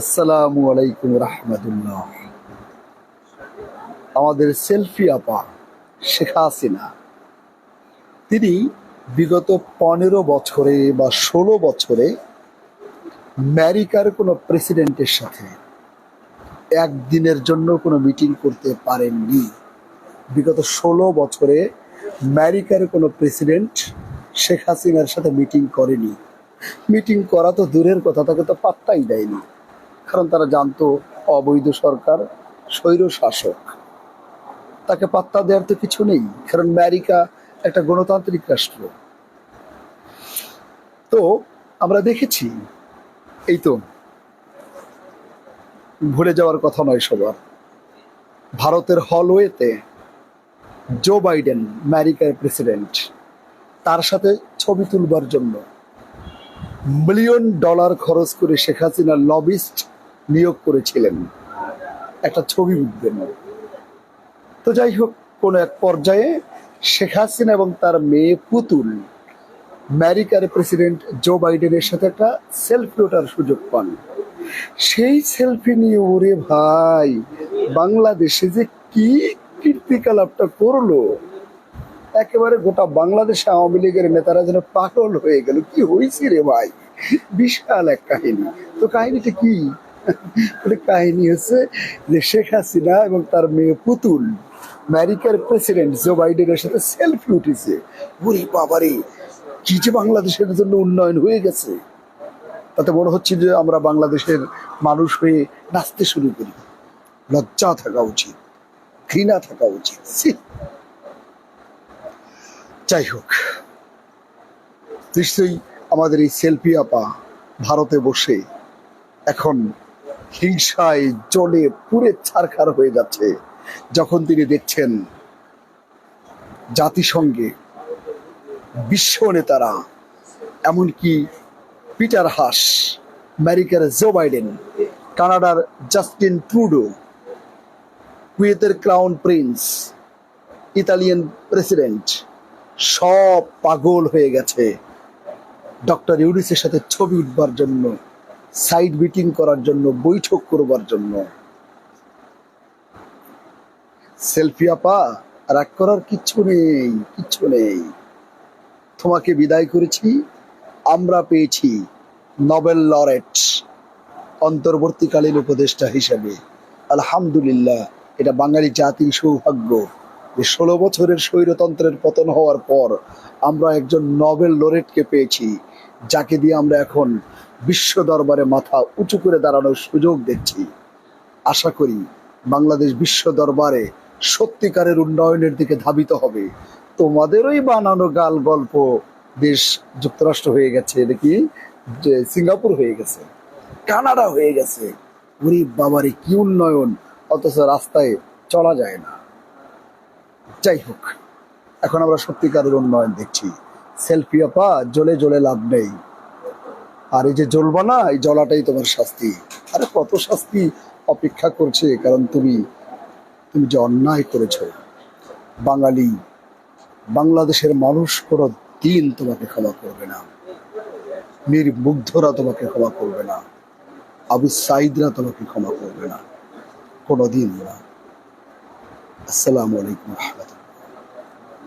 আসসালামু আলাইকুম রহমতুল্লাহ। আমাদের সেলফি আপা, শেখ হাসিনা, তিনি বিগত পনেরো বছরে বা ষোলো বছরে আমেরিকার কোনো প্রেসিডেন্টের সাথে একদিনের জন্য কোনো মিটিং করতে পারেননি। বিগত ষোলো বছরে আমেরিকার কোনো প্রেসিডেন্ট শেখ হাসিনার সাথে মিটিং করেনি। মিটিং করা তো দূরের কথা, তাকে তো পাত্তাই দেয়নি। কারণ তারা জানতো অবৈধ সরকার, স্বৈর শাসক। তাকে পাত্তা দেওয়ার তো কিছু নেই, কারণ আমেরিকা একটা গণতান্ত্রিক রাষ্ট্র। তো আমরা দেখেছি, এই তো, ভুলে যাওয়ার কথা নয় সবার। ভারতের হলওয়েতে জো বাইডেন আমেরিকার প্রেসিডেন্ট তার সাথে ছবি তুলবার জন্য মিলিয়ন ডলার খরচ করে শেখ হাসিনার লবিস্ট নিয়োগ করেছিলেন। একটা ছবি উঠবেন তো যাই হোক, কোনো এক পর্যায়ে শেখ হাসিনা এবং তার মেয়ে পুতুল, আমেরিকার প্রেসিডেন্ট জো বাইডেনের সাথে একটা সেলফি ওঠার সুযোগ পান। সেই সেলফি নিয়ে, ওরে ভাই, বাংলাদেশে যে কি কীর্তিকলাপটা করল? একেবারে গোটা বাংলাদেশে আওয়ামী লীগের নেতারা যেন পাগল হয়ে গেল। কি হয়েছে রে ভাই? বিশাল এক কাহিনী। তো কাহিনীটা কি? কাহিনী হচ্ছে যে শেখ হাসিনা এবং তার মেয়ে পুতুল, আমেরিকার প্রেসিডেন্ট জো বাইডেনের সাথে সেলফি উঠেছে। ওরে বাবারে, কি যে বাংলাদেশের জন্য উন্নয়ন হয়ে গেছে। তাতে মনে হচ্ছে যে আমরা বাংলাদেশের মানুষ হয়ে নাচতে শুরু করি। লজ্জা থাকা উচিত, ঘৃণা থাকা উচিত। যাই হোক, নিশ্চয়ই আমাদের এই সেলফি আপা ভারতে বসে এখন হিংসায় জলে পুরে ছারখার হয়ে যাচ্ছে। যখন তিনি দেখছেন জাতিসংঘে বিশ্ব নেতারা, এমনকি পিটার হাস, আমেরিকার জো বাইডেন, কানাডার জাস্টিন ট্রুডো, কুয়েতের ক্রাউন প্রিন্স, ইতালিয়ান প্রেসিডেন্ট, সব পাগল হয়ে গেছে। ডক্টর ইউনিসের সাথে ছবি উঠবার জন্য সাইড মিটিং করার জন্য, বৈঠক করবার জন্য। সেলফি আপা, রাগ করার কিচ্ছু নেই কিচ্ছু নেই। তোমাকে বিদায় করেছি, আমরা পেয়েছি নোবেল লরেট, অন্তর্বর্তীকালীন উপদেষ্টা হিসেবে। আলহামদুলিল্লাহ, এটা বাঙালি জাতির সৌভাগ্য যে ষোলো বছরের স্বৈরতন্ত্রের পতন হওয়ার পর আমরা একজন নবেল লরেটকে পেয়েছি, যাকে দিয়ে আমরা এখন বিশ্ব দরবারে মাথা উঁচু করে দাঁড়ানোর সুযোগ দেখছি আশা করি বাংলাদেশ বিশ্ব দরবারে সত্যিকারের উন্নয়নের দিকে ধাবিত হবে। তোমাদেরই বানানো গাল গল্প দেশ যুক্তরাষ্ট্র হয়ে গেছে নাকি যে সিঙ্গাপুর হয়ে গেছে, কানাডা হয়ে গেছে। ওরে বাবারে কি উন্নয়ন, অথচ রাস্তায় চলা যায় না। যাই হোক, এখন আমরা সত্যিকারের উন্নয়ন দেখছি। সেলফি আপা, জ্বলে জ্বলে লাভ নেই। আর এই যে জ্বলবা না, এই জ্বলাটাই তোমার শাস্তি। আরে কত শাস্তি অপেক্ষা করছে, কারণ তুমি তুমি যে অন্যায় করেছ, বাঙালি, বাংলাদেশের মানুষ কোনো দিন তোমাকে ক্ষমা করবে না। নির্মুগ্ধরা তোমাকে ক্ষমা করবে না। আবু সাইদরা তোমাকে ক্ষমা করবে না। কোনোদিন না। আসসালামু আলাইকুম রহমতুল্লাহ।